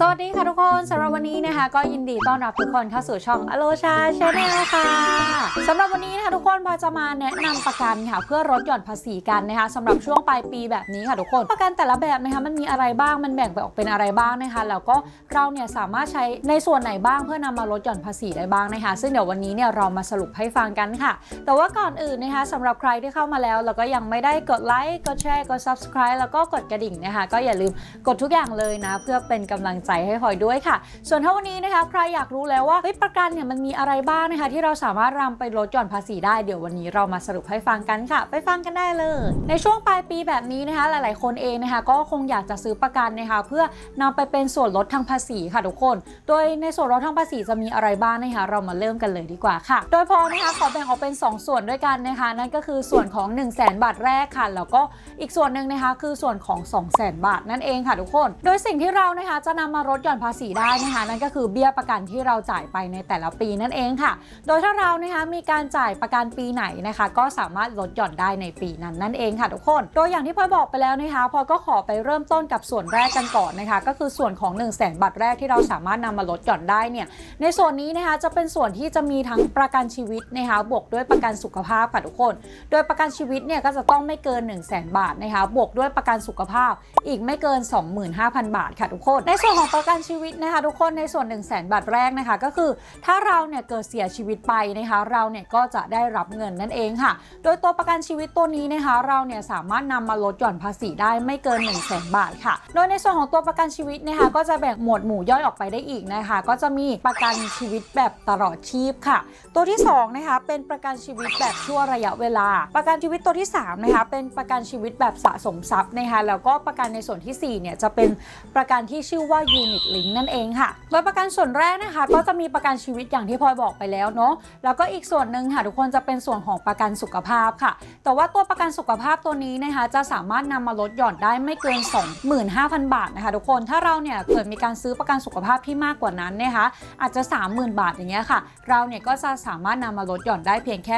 สวัสดีค่ะทุกคนสำหรับวันนี้นะคะก็ยินดีต้อนรับทุกคนเข้าสู่ช่องอโลชาชาแนลค่ะสำหรับวันนี้นะคะทุกคนพอจะมาแนะนำประกันค่ะเพื่อลดหย่อนภาษีกันนะคะสำหรับช่วงปลายปีแบบนี้ค่ะทุกคน ประกันแต่ละแบบนะคะมันมีอะไรบ้างมันแบ่งไปออกเป็นอะไรบ้างนะคะแล้วก็เราเนี่ยสามารถใช้ในส่วนไหนบ้างเพื่อนำมาลดหย่อนภาษีได้บ้างนะคะ ซึ่งเดี๋ยววันนี้เนี่ยเรามาสรุปให้ฟังกันค่ะ แต่ว่าก่อนอื่นนะคะสำหรับใครที่เข้ามาแล้วแล้วก็ยังไม่ได้กดไลค์กดแชร์กด subscribe แล้วก็กดกระดิ่งนะคะก็อย่าลืมกดทุกอย่างเลยนะเพื่อเป็นกำลังใจให้พลอยด้วยค่ะ ส่วนถ้าวันนี้นะคะใครอยากรู้แล้วว่าเฮ้ยประกันเนี่ยมันมีอะไรบ้างนะคะ ที่เราสามารถนำไปลดหย่อนภาษีได้เดี๋ยววันนี้เรามาสรุปให้ฟังกันค่ะ ไปฟังกันได้เลย ในช่วงปลายปีแบบนี้นะคะ หลายๆ คนเองนะคะ ก็คงอยากจะซื้อประกันนะคะเพื่อนำไปเป็นส่วนลดทางภาษีค่ะทุกคน โดยในส่วนลดทางภาษีจะมีอะไรบ้างนะคะ เรามาเริ่มกันเลยดีกว่าค่ะ โดยพอนะคะขอแบ่งออกเป็น 2 ส่วนด้วยกันนะคะ นั่นก็คือส่วนของ 1 0 0 0 0แบาทแรกค่ะ แล้วก็อีกส่วนหนึ่งนะคะคือส่วนของ 2 0 0 0 0 0 บาทนั่นเองค่ะทุกคน โดยสิ่งที่เรานะคะจะนำมาลดหย่อนภาษีได้นะคะนั่นก็คือเบี้ยประกันที่เราจ่ายไปในแต่ละปีนั่นเองค่ะ โดยถ้าเรานะคะมีการจ่ายประกันปีไหนนะคะ ก็สามารถลดหย่อนได้ในปีนั้นนั่นเองค่ะทุกคน โดยอย่างที่พลอยบอกไปแล้วนะคะพลอยก็ขอไปเริ่มต้นกับส่วนแรกกันก่อนนะคะ ก็คือส่วนของ 1 0 0 0 0แสนบาทแรกที่เราสามารถนำมาลดหย่อนได้เนี่ยในส่วนนี้นะคะจะเป็นส่วนที่จะมีทั้งประกันชีวิตนะคะบวกด้วยประกันสุขภาพค่ะทุกคน โดยประกันชีวิตเนี่ยก็จะต้องไม่เกิน 1 0 0 0 0แบาทนะคะบวกด้วยประกันสุขภาพอีกไม่เกิน 25,000 บาทค่ะทุกคนในส่วนของประกันชีวิตนะคะทุกคนในส่วน1 0 0 0 0แบาทแรกนะคะ ก็คือถ้าเราเนี่ยเกิดเสียชีวิตไปนะคะเราเนี่ยก็จะได้รับเงินนั่นเองค่ะ โดยตัวประกันชีวิตตัวนี้นะคะเราเนี่ยสามารถนำมาลดหย่อนภาษีได้ไม่เกิน 1 0 0 0 0แบาทค่ะ โดยในส่วนของตัวประกันชีวิตนะคะก็จะแบ่งหมวดหมู่ย่อยออกไปได้อีกนะคะ ก็จะมีประกันชีวิตแบบตลอดชีพค่ะ ตัวที่2นะคะเป็นประกันชีวิตแบบชั่วระยะเวลา ประกันชีวิตตัวที่3นะคะเป็นประกันชีวิตแบบสะสมทรัพย์นะคะแล้วก็ประกันในส่วนที่4เนี่ยจะเป็นประกันที่ชื่อว่า Unit Link นั่นเองค่ะ โดยประกันส่วนแรกนะคะ ก็จะมีประกันชีวิตอย่างที่พลอยบอกไปแล้วเนาะแล้วก็อีกส่วนหนึ่งค่ะทุกคนจะเป็นส่วนของประกันสุขภาพค่ะ แต่ว่าตัวประกันสุขภาพตัวนี้นะคะ จะสามารถนำมาลดหย่อนได้ไม่เกิน 25,000 บาทนะคะทุกคนถ้าเราเนี่ยเกิดมีการซื้อประกันสุขภาพที่มากกว่านั้นนะคะอาจจะ 30,000 บาทอย่างเงี้ยค่ะ เราเนี่ยก็จะสามารถนำมาลดหย่อนได้เพียงแค่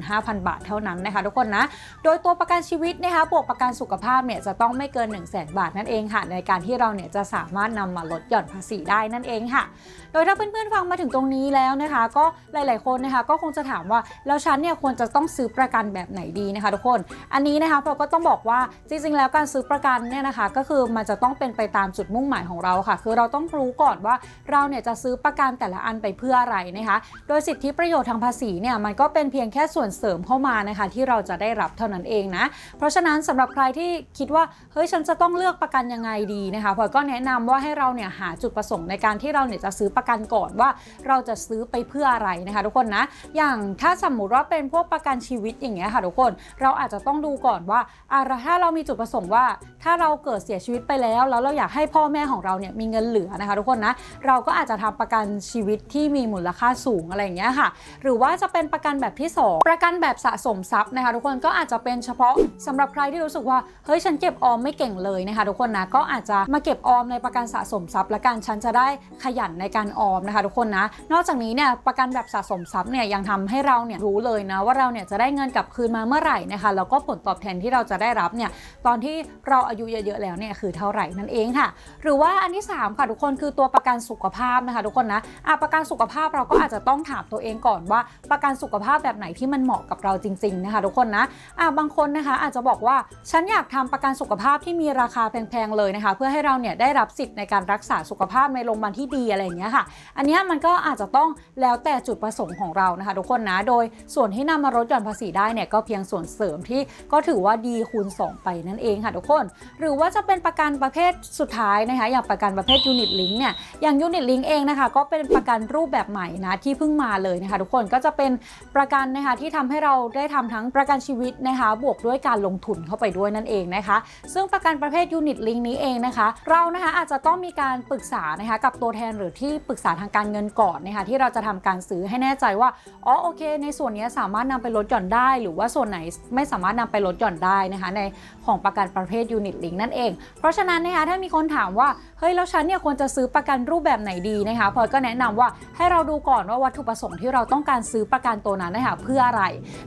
25,000 บาทเท่านั้นนะคะทุกคนนะโดยตัวประกันชีวิตนะคะบวกประกันสุขภาพเนี่ยจะต้องไม่เกิน 1 0 0 0 0แบาทนั่นเองค่ะ ในการที่เราเนี่ยจะสามารถนำมาลดหย่อนภาษีได้นั่นเองค่ะ โดยถ้าเพื่อนๆฟังมาถึงตรงนี้แล้วนะคะ ก็หลายๆคนนะคะก็คงจะถามว่าแล้วฉันเนี่ยควรจะต้องซื้อประกันแบบไหนดีนะคะ ทุกคน อันนี้นะคะเราก็ต้องบอกว่าจริงๆ แล้วการซื้อประกันเนี่ยนะคะ ก็คือมันจะต้องเป็นไปตามจุดมุ่งหมายของเราค่ะ คือเราต้องรู้ก่อนว่าเราเนี่ยจะซื้อประกันแต่ละอันไปเพื่ออะไรนะคะ โดยสิทธิประโยชน์ทางภาษีเนี่ยมันก็เป็นเพียงแค่ส่วนเสริมเข้ามานะคะ ที่เราจะได้รับเท่านั้นเองนะ เพราะฉะนั้นสำหรับใครที่คิดว่าเฮ้ยฉันจะต้องเลือกประกันยังไงดีนะคะพลอยก็แนะนำว่าให้เราเนี่ยหาจุดประสงค์ในการที่เราเนี่ยจะซื้อประกันก่อนว่า เราจะซื้อไปเพื่ออะไรนะคะทุกคนนะ อย่างถ้าสมมุติว่าเป็นพวกประกันชีวิตอย่างเงี้ยค่ะทุกคน เราอาจจะต้องดูก่อนว่าอะถ้าเรามีจุดประสงค์ว่า ถ้าเราเกิดเสียชีวิตไปแล้วแล้วเราอยากให้พ่อแม่ของเราเนี่ยมีเงินเหลือนะคะทุกคนนะ เราก็อาจจะทำประกันชีวิตที่มีมูลค่าสูงอะไรอย่างเงี้ยค่ะ หรือว่าจะเป็นประกันแบบที่ 2 ประกันแบบสะสมทรัพย์นะคะทุกคนก็อาจจะเป็นเฉพาะสำหรับใครที่รู้สึกว่าเฮ้ยฉันเก็บออมไม่เก่งเลยนะคะทุกคนนะก็อาจจะมาเก็บออมในประกันสะสมทรัพย์ละกันฉันจะได้ขยันในการออมนะคะทุกคนนะ นอกจากนี้เนี่ยประกันแบบสะสมทรัพย์เนี่ยยังทำให้เราเนี่ยรู้เลยนะว่าเราเนี่ยจะได้เงินกลับคืนมาเมื่อไหร่นะคะแล้วก็ผลตอบแทนที่เราจะได้รับเนี่ยตอนที่เราอายุเยอะๆแล้วเนี่ยคือเท่าไหร่นั่นเองค่ะ หรือว่าอันที่3ค่ะทุกคนคือตัวประกันสุขภาพนะคะทุกคนนะอะประกันสุขภาพเราก็อาจจะต้องถามตัวเองก่อนว่าประกันสุขภาพแบบไหนที่มันเหมาะกับเราจริงๆนะคะทุกคนนะอะบางคนนะคะอาจจะบอกว่าฉันอยากทำประกันสุขภาพที่มีราคาแพงๆเลยนะคะ เพื่อให้เราเนี่ยได้รับสิทธิ์ในการรักษาสุขภาพในโรงพยาบาลที่ดีอะไรอย่างเงี้ยค่ะ อันนี้มันก็อาจจะต้องแล้วแต่จุดประสงค์ของเรานะคะ ทุกคนนะ โดยส่วนที่นำมาลดหย่อนภาษีได้เนี่ยก็เพียงส่วนเสริมที่ก็ถือว่าดีคูณ 2 ไปนั่นเองค่ะทุกคน หรือว่าจะเป็นประกันประเภทสุดท้ายนะคะอย่างประกันประเภท Unit Link เนี่ยอย่าง Unit Link เองนะคะก็เป็นประกันรูปแบบใหม่นะที่เพิ่งมาเลยนะคะทุกคนก็จะเป็นประกันนะคะที่ทำให้เราได้ทำทั้งประกันชีวิตนะคะบวกด้วยการลงทุนเข้าไปด้วยนั่นเองนะคะ ซึ่งประกันประเภท Unit Link นี้เองนะคะ เรานะคะอาจจะต้องมีการปรึกษานะคะกับตัวแทนหรือที่ปรึกษาทางการเงินก่อนนะคะที่เราจะทำการซื้อให้แน่ใจว่าอ๋อโอเค ในส่วนนี้สามารถนำไปลดหย่อนได้ หรือว่าส่วนไหนไม่สามารถนำไปลดหย่อนได้นะคะในของประกันประเภท Unit Link นั่นเอง เพราะฉะนั้นนะคะถ้ามีคนถามว่าเฮ้ยแล้วฉันเนี่ยควรจะซื้อประกันรูปแบบไหนดีนะคะพลอยก็แนะนำว่าให้เราดูก่อนว่าวัตถุประสงค์ที่เราต้องการซื้อประกันตัวนั้นนะคะเพื่ออะไร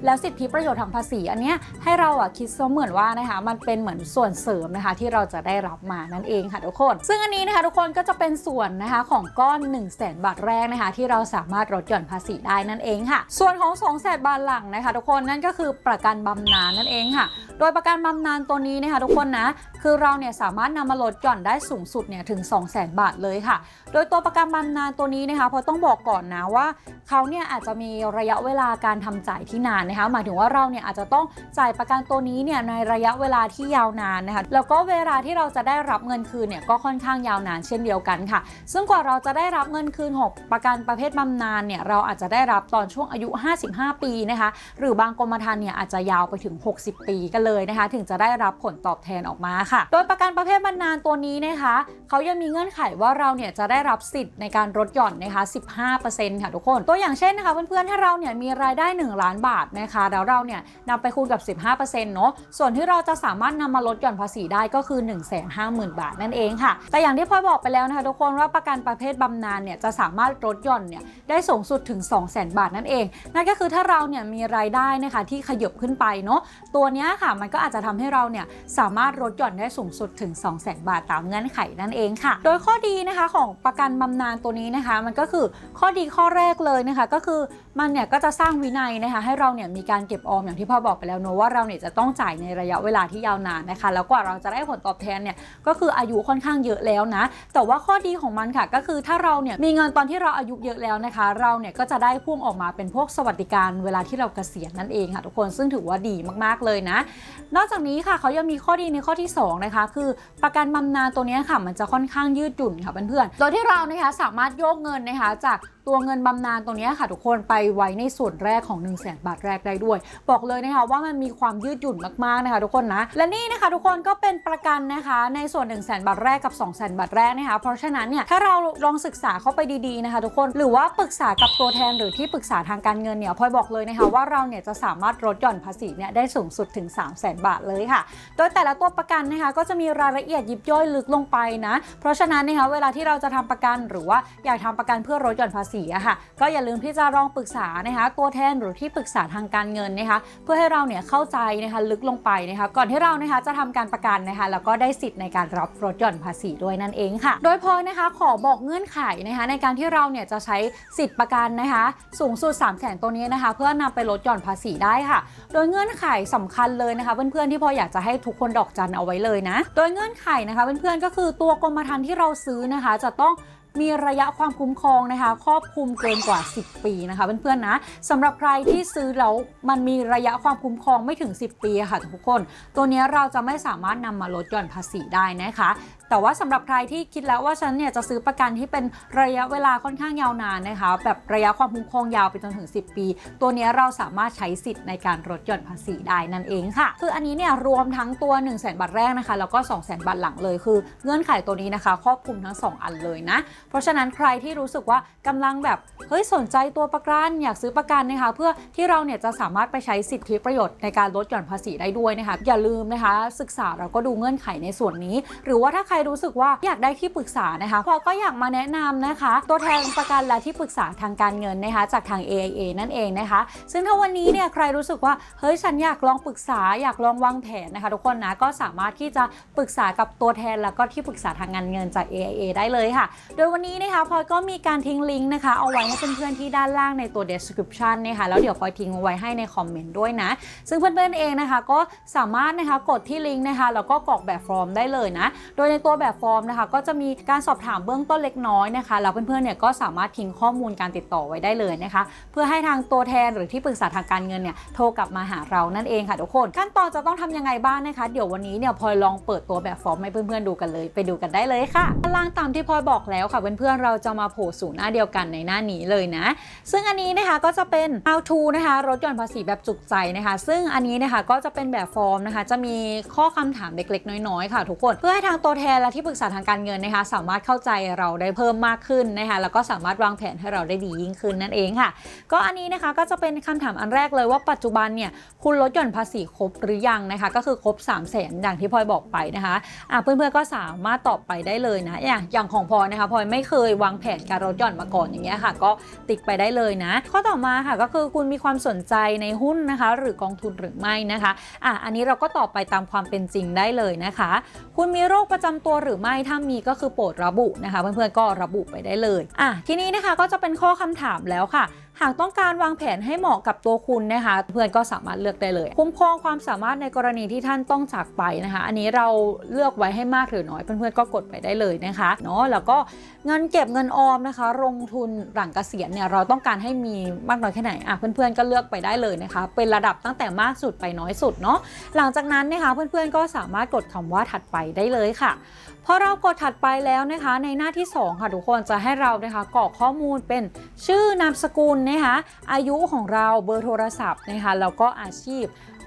แล้วสิทธิประโยชน์ทางภาษี อันเนี้ยให้เราอะคิดเสมือนว่านะคะมันเป็นเหมือนส่วนเสริมนะคะที่เราจะได้รับมานั่นเองค่ะทุกคน ซึ่งอันนี้นะคะทุกคนก็จะเป็นส่วนนะคะของก้อน 1 0 0 0 0แบาทแรกนะคะ ที่เราสามารถลดหย่อนภาษีได้นั่นเองค่ะ ส่วนของ2 0 0 0 0 0บาทหลังนะคะทุกคนนั่นก็คือประกันบำนาญนั่นเองค่ะ โดยประกันบำนาญตัวนี้นะคะทุกคนนะคือเราเนี่ยสามารถนำมาลดหย่อนได้สูงสุดเนี่ยถึง 2 0 0 0 0 0 บาทเลยค่ะ โดยตัวประกันบำนาญตัวนี้นะคะเพราะต้องบอกก่อนนะว่าเขาเนี่ยอาจจะมีระยะเวลาการทำจ่ายที่นานนะคะหมายถึงว่าเราเนี่ยอาจจะต้องจ่ายประกันตัวนี้เนี่ยในระยะเวลาที่ยาวนานนะคะแล้วก็เวลาที่เราจะได้รับเงินคืนเนี่ยก็ค่อนข้างยาวนานเช่นเดียวกันค่ะ ซึ่งกว่าเราจะได้รับเงินคืนของประกันประเภทบำนาญเนี่ยเราอาจจะได้รับตอนช่วงอายุ 55 ปีนะคะ หรือบางกรมธรรม์เนี่ยอาจจะยาวไปถึง 60 ปีกันเลยนะคะ ถึงจะได้รับผลตอบแทนออกมาค่ะ โดยประกันประเภทบำนาญตัวนี้นะคะเขายังมีเงื่อนไขว่าเราเนี่ยจะได้รับสิทธิ์ในการลดหย่อนนะคะ 15%ค่ะทุกคน ตัวอย่างเช่นนะคะเพื่อนๆถ้าเราเนี่ยมีรายได้ 1 ล้านบาทนะคะแล้วเราเนี่ยนำไปคูณกับ 15%เนาะส่วนที่เราจะสามารถนำมาลดหย่อนภาษีได้ก็คือ 150,000 บาทนั่นเองค่ะ แต่อย่างที่พลอยบอกไปแล้วนะคะทุกคนว่าประกันประเภทบำนาญเนี่ยจะสามารถลดหย่อนเนี่ยได้สูงสุดถึง 200,000 บาทนั่นเอง นั่นก็คือถ้าเราเนี่ยมีรายได้นะคะที่ขยบขึ้นไปเนาะตัวนี้ค่ะมันก็อาจจะทำให้เราเนี่ยสามารถลดหย่อนได้สูงสุดถึง 200,000 บาทตามเงื่อนไขนั่นเองค่ะ โดยข้อดีนะคะของประกันบำนาญตัวนี้นะคะ มันก็คือข้อดีข้อแรกเลยนะคะก็คือมันเนี่ยก็จะสร้างวินัยนะคะให้เราเนี่ยมีการเก็บออมอย่างที่พ่อบอกไปแล้วเนอะว่าเราเนี่ยจะต้องจ่ายในระยะเวลาที่ยาวนานนะคะ แล้วกว่าเราจะได้ผลตอบแทนเนี่ยก็คืออายุค่อนข้างเยอะแล้วนะแต่ว่าข้อดีของมันค่ะ ก็คือถ้าเราเนี่ยมีเงินตอนที่เราอายุเยอะแล้วนะคะ เราเนี่ยก็จะได้พ่วงออกมาเป็นพวกสวัสดิการเวลาที่เราเกษียณนั่นเองค่ะทุกคนซึ่งถือว่าดีมากๆเลยนะ นอกจากนี้ค่ะเขายังมีข้อดีในข้อที่ 2 นะคะ คือประกันบำนาญตัวนี้ค่ะ มันจะค่อนข้างยืดหยุ่นค่ะเพื่อนๆโดยที่เรานะคะสามารถโยกเงินนะคะจากตัวเงินบำนาญตรงนี้ค่ะทุกคนไปไว้ในส่วนแรกของ 1 0 0 0 0แสนบาทแรกได้ด้วย บอกเลยนะคะว่ามันมีความยืดหยุ่นมากๆนะคะทุกคนนะ และนี่นะคะทุกคนก็เป็นประกันนะคะในส่วน 1 0 0 0 0แสนบาทแรกกับ 2 0 0 0 0 0บาทแรกนะคะเพราะฉะนั้นเนี่ยถ้าเราลองศึกษาเข้าไปดีๆนะคะทุกคนหรือว่าปรึกษากับตัวแทนหรือที่ปรึกษาทางการเงินเนี่ยพลอยบอกเลยนะคะว่าเราเนี่ยจะสามารถลดหย่อนภาษีเนี่ยได้สูงสุดถึง 3 0 0 0 0 0บาทเลยค่ะ โดยแต่ละตัวประกันนะคะก็จะมีรายละเอียดยิบย่อยลึกลงไปนะเพราะฉะนั้นนะคะเวลาที่เราจะทำประกันหรือว่าอยากทำประกันเพื่อลดหย่อนภาษีอะค่ะก็อย่าลืมที่จะลองปรึกษานะคะตัวแทนหรือที่ปรึกษาทางการเงินนะคะเพื่อให้เราเนี่ยเข้าใจนะคะลึกลงไปนะคะก่อนที่เรานะคะจะทำการประกันนะคะแล้วก็ได้สิทธิ์ในการรับลดหย่อนภาษีด้วยนั่นเองค่ะ โดยพอนะคะขอบอกเงื่อนไขนะคะในการที่เราเนี่ยจะใช้สิทธิ์ประกันนะคะสูงสุด 3 0 0 0 0 0 ตัวนี้นะคะเพื่อนำไปลดหย่อนภาษีได้ค่ะ โดยเงื่อนไขสำคัญเลยนะคะเพื่อนๆที่พออยากจะให้ทุกคนดอกจันเอาไว้เลยนะ โดยเงื่อนไขนะคะเพื่อนๆก็คือตัวกรมธรรม์ที่เราซื้อนะคะจะต้อง มีระยะความคุ้มครองนะคะ ครอบคลุมเกินกว่า 10 ปีนะคะเพื่อนๆนะสำหรับใครที่ซื้อแล้วมันมีระยะความคุ้มครองไม่ถึง 10 ปีค่ะทุกคน ตัวนี้เราจะไม่สามารถนำมาลดหย่อนภาษีได้นะคะ แต่ว่าสำหรับใครที่คิดแล้วว่าฉันเนี่ยจะซื้อประกันที่เป็นระยะเวลาค่อนข้างยาวนานนะคะ แบบระยะความคุ้มครองยาวไปจนถึง 10 ปี ตัวนี้เราสามารถใช้สิทธิ์ในการลดหย่อนภาษีได้นั่นเองค่ะ คืออันนี้เนี่ยรวมทั้งตัว 1 0 0 0 0แบาทแรกนะคะ แล้วก็ 2 0 0 0 0 0บาทหลังเลย คือเงื่อนไขตัวนี้นะคะครอบคลุมทั้ง 2 อันเลยนะ เพราะฉะนั้นใครที่รู้สึกว่ากำลังแบบเฮ้ยสนใจตัวประกันอยากซื้อประกันนะคะ เพื่อที่เราเนี่ยจะสามารถไปใช้สิทธิประโยชน์ในการลดหย่อนภาษีได้ด้วยนะคะอย่าลืมนะคะ ศึกษาเราก็ดูเงื่อนไขในส่วนนี้ หรือว่าถ้าใครรู้สึกว่าอยากได้ที่ปรึกษานะคะพอก็อยากมาแนะนำนะคะ ตัวแทนประกันและที่ปรึกษาทางการเงินนะคะ จากทาง AIA นั่นเองนะคะ ซึ่งถ้าวันนี้เนี่ยใครรู้สึกว่าเฮ้ยฉันอยากลองปรึกษาอยากลองวางแผนนะคะ ทุกคนนะก็สามารถที่จะปรึกษากับตัวแทนแล้วก็ที่ปรึกษาทางการเงินจาก AIA ได้เลยค่ะ โดยวันนี้นะคะพลอยก็มีการทิ้งลิงก์นะคะเอาไว้ให้เพื่อนๆที่ด้านล่างในตัว description นะคะแล้วเดี๋ยวพลอยทิ้งเอาไว้ให้ในคอมเมนต์ด้วยนะ ซึ่งเพื่อนๆเองนะคะก็สามารถนะคะกดที่ลิงก์นะคะแล้วก็กรอกแบบฟอร์มได้เลยนะ โดยในตัวแบบฟอร์มนะคะก็จะมีการสอบถามเบื้องต้นเล็กน้อยนะคะแล้วเพื่อนๆเนี่ยก็สามารถทิ้งข้อมูลการติดต่อไว้ได้เลยนะคะ เพื่อให้ทางตัวแทนหรือที่ปรึกษาทางการเงินเนี่ยโทรกลับมาหาเรานั่นเองค่ะทุกคน ขั้นตอนจะต้องทำยังไงบ้างนะคะ เดี๋ยววันนี้เนี่ยพลอยลองเปิดตัวแบบฟอร์มให้เพื่อนๆดูกันเลย ไปดูกันได้เลยค่ะด้านล่างตามที่พลอยบอกแล้วค่ะเพื่อนๆเราจะมาโผล่สู่หน้าเดียวกันในหน้านี้เลยนะ ซึ่งอันนี้นะคะก็จะเป็น how to นะคะลดหย่อนภาษีแบบจุกใจนะคะ ซึ่งอันนี้นะคะก็จะเป็นแบบฟอร์มนะคะ จะมีข้อคำถามเล็กๆ น้อยๆ ค่ะ ทุกคนเพื่อให้ทางตัวแทนและที่ปรึกษาทางการเงินนะคะสามารถเข้าใจเราได้เพิ่มมากขึ้นนะคะแล้วก็สามารถวางแผนให้เราได้ดียิ่งขึ้นนั่นเองค่ะ ก็อันนี้นะคะก็จะเป็นคำถามอันแรกเลยว่าปัจจุบันเนี่ยคุณลดหย่อนภาษีครบหรือยังนะคะก็คือครบ3 0 0แสนอย่างที่พลอยบอกไปนะคะอะเพื่อนๆก็สามารถตอบไปได้เลยนะอย่างอย่างของพลอยนะคะพลอยไม่เคยวางแผนการลดหย่อนมาก่อนอย่างเงี้ยค่ะ ก็ติ๊กไปได้เลยนะ ข้อต่อมาค่ะก็คือคุณมีความสนใจในหุ้นนะคะ หรือกองทุนหรือไม่นะคะอะอันนี้เราก็ตอบไปตามความเป็นจริงได้เลยนะคะ คุณมีโรคประจำำตัวหรือไม่ถ้ามีก็คือโปรดระบุนะคะ เพื่อนๆก็ระบุไปได้เลยอะทีนี้นะคะก็จะเป็นข้อคำถามแล้วค่ะ หากต้องการวางแผนให้เหมาะกับตัวคุณนะคะ เพื่อนก็สามารถเลือกได้เลย คุ้มครองความสามารถในกรณีที่ท่านต้องจากไปนะคะ อันนี้เราเลือกไว้ให้มากหรือน้อยเพื่อนๆก็กดไปได้เลยนะคะเนาะแล้วก็เงินเก็บเงินออมนะคะ ลงทุนหลังเกษียณเนี่ยเราต้องการให้มีมากน้อยแค่ไหนอะเพื่อนๆก็เลือกไปได้เลยนะคะ เป็นระดับตั้งแต่มากสุดไปน้อยสุดเนาะหลังจากนั้นนะคะเพื่อนๆก็สามารถกดคำว่าถัดไปได้เลยค่ะพอเรากดถัดไปแล้วนะคะ ในหน้าที่ 2 ค่ะทุกคนจะให้เรานะคะกรอกข้อมูลเป็นชื่อนามสกุลนะคะอายุของเราเบอร์โทรศัพท์นะคะแล้วก็อาชีพ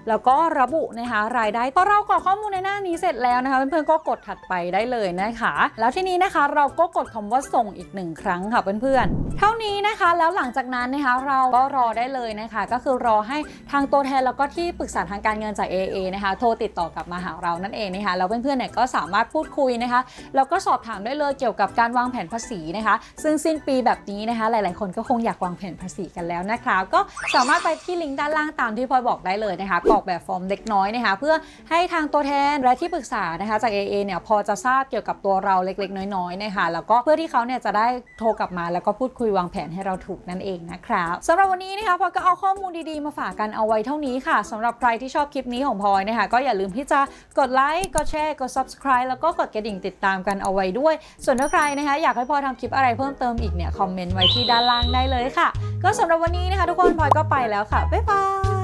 แล้วก็ระบุนะคะรายได้พอเรากรอกข้อมูลในหน้านี้เสร็จแล้วนะคะเพื่อนๆก็กดถัดไปได้เลยนะคะ แล้วทีนี้นะคะเราก็กดคำว่าส่งอีกหนึ่งครั้งค่ะเพื่อนๆ เท่านี้นะคะแล้วหลังจากนั้นนะคะเราก็รอได้เลยนะคะ ก็คือรอให้ทางตัวแทนแล้วก็ที่ปรึกษาทางการเงินจาก AA นะคะ โทรติดต่อกลับมาหาเรานั่นเองนะคะแล้วเพื่อนๆเนี่ยก็สามารถพูดคุยนะคะแล้วก็สอบถามได้เลยเกี่ยวกับการวางแผนภาษีนะคะ ซึ่งสิ้นปีแบบนี้นะคะ หลายๆ คนก็คงอยากวางแผนภาษีกันแล้วนะคะ ก็สามารถไปที่ลิงก์ด้านล่างตามที่พลอยบอกได้เลยนะคะกรอกแบบฟอร์มเล็กน้อยนะคะเพื่อให้ทางตัวแทนและที่ปรึกษานะคะจาก AA เนี่ยพอจะทราบเกี่ยวกับตัวเราเล็กๆ น้อยๆนะคะแล้วก็เพื่อที่เขาเนี่ยจะได้โทรกลับมาแล้วก็พูดคุยวางแผนให้เราถูกนั่นเองนะครับสำหรับวันนี้นะคะพอก็เอาข้อมูลดีๆมาฝากกันเอาไว้เท่านี้ค่ะสำหรับใครที่ชอบคลิปนี้ของพลอยนะคะก็อย่าลืมที่จะกดไลค์กดแชร์กด subscribe แล้วก็กดกระดิ่งติดตามกันเอาไว้ด้วย ส่วนถ้าใครนะคะอยากให้พลอยทำคลิปอะไรเพิ่มเติมอีกเนี่ยคอมเมนต์ไว้ที่ด้านล่างได้เลยค่ะ ก็สำหรับวันนี้นะคะทุกคนพลอยก็ไปแล้วค่ะบ๊ายบาย